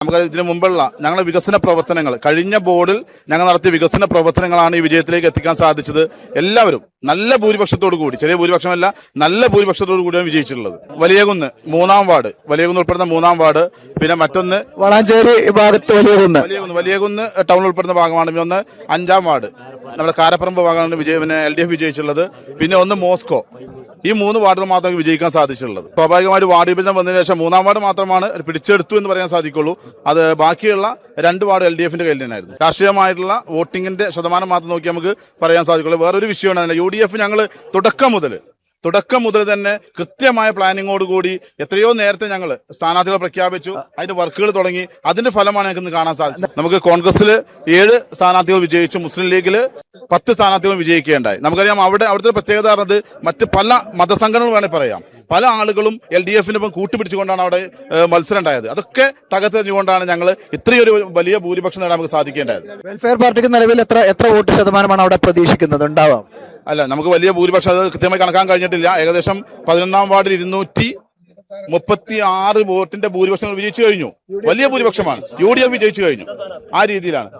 നമുക്ക് ഇതിനു മുമ്പുള്ള ഞങ്ങളുടെ വികസന പ്രവർത്തനങ്ങൾ കഴിഞ്ഞ ബോർഡിൽ ഞങ്ങൾ നടത്തിയ വികസന പ്രവർത്തനങ്ങളാണ് ഈ വിജയത്തിലേക്ക് എത്തിക്കാൻ സാധിച്ചത്. എല്ലാവരും നല്ല ഭൂരിപക്ഷത്തോടു കൂടി ചെറിയ ഭൂരിപക്ഷമല്ല നല്ല ഭൂരിപക്ഷത്തോടു കൂടിയാണ് വിജയിച്ചിട്ടുള്ളത്. വലിയകുന്ന് മൂന്നാം വാർഡ്. വലിയകുന്ന് ഉൾപ്പെടുന്ന മൂന്നാം വാർഡ് പിന്നെ മറ്റൊന്ന് വളാഞ്ചേരി ഭാഗത്ത് വലിയ കുന്ന് വലിയകുന്ന് വലിയകുന്ന് ടൗൺ ഉൾപ്പെടുന്ന ഭാഗമാണ്. പിന്നെ ഒന്ന് അഞ്ചാം വാർഡ്. നമ്മുടെ കാരപ്പറമ്പ് ഭാഗമാണ് വിജയ പിന്നെ എൽ ഡി എഫ് വിജയിച്ചിട്ടുള്ളത്. പിന്നെ ഒന്ന് മോസ്കോ. ഈ മൂന്ന് വാർഡുകൾ മാത്രമേ വിജയിക്കാൻ സാധിച്ചിട്ടുള്ളത്. സ്വാഭാവികമായിട്ട് വാർഡ് വിഭജനം വന്നതിന് ശേഷം മൂന്നാം വാർഡ് മാത്രമാണ് പിടിച്ചെടുത്തു എന്ന് പറയാൻ സാധിക്കുള്ളൂ. അത് ബാക്കിയുള്ള രണ്ട് വാർഡ് എൽ ഡി എഫിന്റെ കയ്യിൽ തന്നെയായിരുന്നു. രാഷ്ട്രീയമായിട്ടുള്ള വോട്ടിംഗിന്റെ ശതമാനം മാത്രം നോക്കി നമുക്ക് പറയാൻ സാധിക്കുള്ളൂ. വേറൊരു വിഷയമാണ് യു ഡി എഫ് ഞങ്ങൾ തുടക്കം മുതൽ തുടക്കം മുതൽ തന്നെ കൃത്യമായ പ്ലാനിങ്ങോട് കൂടി എത്രയോ നേരത്തെ ഞങ്ങൾ സ്ഥാനാർത്ഥികളെ പ്രഖ്യാപിച്ചു. അതിന്റെ വർക്കുകൾ തുടങ്ങി. അതിന്റെ ഫലമാണ് ഞങ്ങൾക്ക് ഇന്ന് കാണാൻ സാധിച്ചത്. നമുക്ക് കോൺഗ്രസിൽ ഏഴ് സ്ഥാനാർത്ഥികൾ വിജയിച്ചു. മുസ്ലിം ലീഗിൽ പത്ത് സ്ഥാനാർത്ഥികൾ വിജയിക്കുകയുണ്ടായി. നമുക്കറിയാം അവിടെ അവിടുത്തെ പ്രത്യേകത പറഞ്ഞത് മറ്റ് പല മതസംഘടനകൾ വേണമെങ്കിൽ പറയാം. പല ആളുകളും എൽ ഡി എഫിനൊപ്പം കൂട്ടുപിടിച്ചുകൊണ്ടാണ് അവിടെ മത്സരം ഉണ്ടായത് അതൊക്കെ തകർത്തെറിഞ്ഞുകൊണ്ടാണ് ഞങ്ങൾ ഇത്രയൊരു വലിയ ഭൂരിപക്ഷം നേടാൻ നമുക്ക് സാധിക്കേണ്ടത് വെൽഫെയർ പാർട്ടിക്ക് നിലവിൽ എത്ര എത്ര വോട്ട് ശതമാനമാണ് അവിടെ പ്രതീക്ഷിക്കുന്നത്? ഉണ്ടാവാം. അല്ല നമുക്ക് വലിയ ഭൂരിപക്ഷം അത് കൃത്യമായി കണക്കാൻ കഴിഞ്ഞിട്ടില്ല. ഏകദേശം പതിനൊന്നാം വാർഡിൽ ഇരുന്നൂറ്റി മുപ്പത്തി ആറ് വോട്ടിന്റെ ഭൂരിപക്ഷം വിജയിച്ചു കഴിഞ്ഞു. വലിയ ഭൂരിപക്ഷമാണ്. യു ഡി എഫ് വിജയിച്ചു കഴിഞ്ഞു. ആ രീതിയിലാണ്.